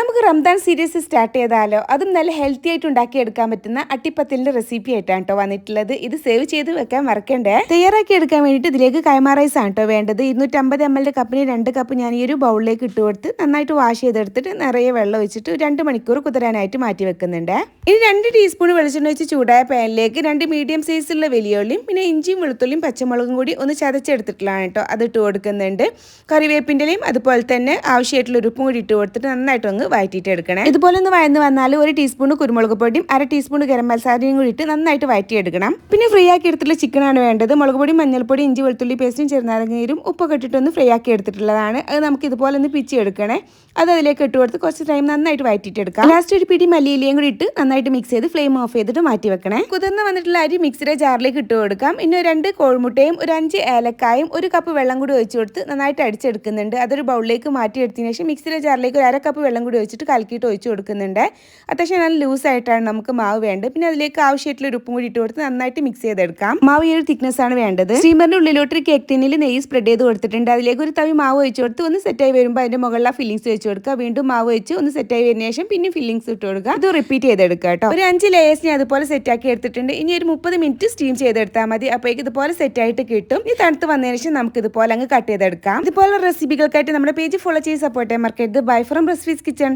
നമുക്ക് Ramadan series start ചെയ്താലോ? അതും നല്ല ഹെൽത്തി ആയിട്ട് ഉണ്ടാക്കിയെടുക്കാൻ പറ്റുന്ന അട്ടിപ്പത്തിലിന്റെ റെസിപ്പി ആയിട്ടാണ് കേട്ടോ വന്നിട്ടുള്ളത്. ഇത് സേവ് ചെയ്ത് വെക്കാൻ മറക്കണ്ടേ? തയ്യാറാക്കി എടുക്കാൻ വേണ്ടിയിട്ട് ഇതിലേക്ക് കൈമാറൈസ് ആണ് കേട്ടോ വേണ്ടത്. ഇരുന്നൂറ്റമ്പത് എം എല്ലിന്റെ കപ്പിന് രണ്ട് കപ്പ് ഞാൻ ഈ ഒരു ബൗളിലേക്ക് ഇട്ട് കൊടുത്ത് നന്നായിട്ട് വാഷ് ചെയ്തെടുത്തിട്ട് നിറയെ വെള്ളം ഒഴിച്ചിട്ട് രണ്ട് മണിക്കൂർ കുതിരാനായിട്ട് മാറ്റി വെക്കുന്നുണ്ട്. ഇനി രണ്ട് ടീസ്പൂൺ വെളിച്ചെണ്ണ വെച്ച് ചൂടായ പാനിലേക്ക് രണ്ട് മീഡിയം സൈസുള്ള വലിയുള്ളിയും പിന്നെ ഇഞ്ചിയും വെളുത്തുള്ളിയും പച്ചമുളകും കൂടി ഒന്ന് ചതച്ചെടുത്തിട്ടുള്ളതാണ് കേട്ടോ അത് ഇട്ട് കൊടുക്കുന്നുണ്ട്. കറിവേപ്പിന്റെയും അതുപോലെ തന്നെ ആവശ്യമായിട്ടുള്ള ഉപ്പും കൂടി ഇട്ട് കൊടുത്തിട്ട് നന്നായിട്ട് വഴറ്റിയിട്ട് എടുക്കണേ. ഇതുപോലെ ഒന്ന് വഴന്ന് വന്നാൽ ഒരു ടീസ്പൂൺ കുരുമുളക് പൊടിയും അര ടീസ്പൂൺ ഗരം മസാലയും കൂടി ഇട്ട് നന്നായിട്ട് വഴറ്റിയെടുക്കണം പിന്നെ ഫ്രൈ ആക്കി എടുത്തിട്ടുള്ള ചിക്കനാണ് വേണ്ടത്. മുളക് പൊടി മഞ്ഞൾപ്പൊടി ഇഞ്ചി വെളുത്തുള്ളി പേസ്റ്റും ചെറുനാരങ്ങീരും ഉപ്പൊക്കെ ഇട്ടിട്ട് ഒന്ന് ഫ്രൈ ആക്കി എടുത്തിട്ടുള്ളതാണ്. അത് നമുക്ക് ഇതുപോലെ ഒന്ന് പിച്ചി എടുക്കണേ. അത് അതിലേക്ക് ഇട്ട് കൊടുത്ത് കുറച്ച് ടൈം നന്നായിട്ട് വഴറ്റിയിട്ട് എടുക്കാം. ലാസ്റ്റ് ഒരു പിടി മല്ലിയിലയും കൂടി ഇട്ട് നന്നായിട്ട് മിക്സ് ചെയ്ത് ഫ്ലെയിം ഓഫ് ചെയ്തിട്ട് മാറ്റി വെക്കണേ. കുതിർന്ന് വന്നിട്ടുള്ള അരി മിക്സിയുടെ ജാറിലേക്ക് ഇട്ട് കൊടുക്കാം. ഇനി രണ്ട് കോഴിമുട്ടയും ഒരു അഞ്ച് ഏലക്കായും ഒരു കപ്പ് വെള്ളം കൂടി ഒഴിച്ചു കൊടുത്ത് നന്നായിട്ട് അടിച്ചെടുക്കുന്നുണ്ട്. അതൊരു ബൗളിലേക്ക് മാറ്റി എടുത്തതിന് ശേഷം മിക്സിയുടെ ജാറിലേക്ക് ഒരു അര കപ്പ് വെള്ളം കൂടി ഒഴിച്ചിട്ട് കലക്കിയിട്ട് ഒഴിച്ചു കൊടുക്കുന്നുണ്ട്. അത്യാവശ്യം നല്ല ലൂസായിട്ടാണ് നമുക്ക് മാവ് വേണ്ടത്. പിന്നെ അതിലേക്ക് ആവശ്യമായിട്ടുള്ള ഉപ്പും കൂടി ഇട്ട് കൊടുത്ത് നന്നായിട്ട് മിക്സ് ചെയ്തെടുക്കാം. മാവ് ഈ ഒരു തിക്നെസ് ആണ് വേണ്ടത്. സ്റ്റീമറിന്റെ ഉള്ളിലോട്ട് ഒരു കേക്ക് ടിന്നിൽ നെയ്യ് സ്പ്രെഡ് ചെയ്ത് കൊടുത്തിട്ടുണ്ട്. അതിലേക്ക് ഒരു തവി മാവ് ഒഴിച്ചു കൊടുത്ത് ഒന്ന് സെറ്റായി വരുമ്പോൾ അതിന്റെ മുകളിൽ ഫില്ലിംഗ്സ് ഫില്ലിങ്സ് വെച്ച് കൊടുക്കുക. വീണ്ടും മാവ് വെച്ച് ഒന്ന് സെറ്റായി വരുന്ന ശേഷം പിന്നെ ഫില്ലിങ്സ് ഇട്ട് കൊടുക്കുക. അത് റിപ്പീറ്റ് ചെയ്തെടുക്കുക കേട്ടോ. ഒരു അഞ്ച് ലേയേഴ്സ് ഞാൻ അതുപോലെ സെറ്റാക്കി എടുത്തിട്ടുണ്ട്. ഇനി ഒരു മുപ്പത് മിനിറ്റ് സ്റ്റീം ചെയ്തെടുത്താൽ മതി. അപ്പോഴേക്ക് ഇതുപോലെ സെറ്റ് ആയിട്ട് കിട്ടും. ഈ തണുത്ത് വന്നതിന് ശേഷം നമുക്ക് ഇതുപോലെ അങ്ങ് കട്ട് ചെയ്തെടുക്കാം. ഇതുപോലെ റെസിപ്പികൾക്കായിട്ട് നമ്മുടെ പേജ് ഫോളോ ചെയ്ത് സപ്പോർട്ട് ചെയ്യാൻ മറക്കരുത്. Bye from recipes kitchen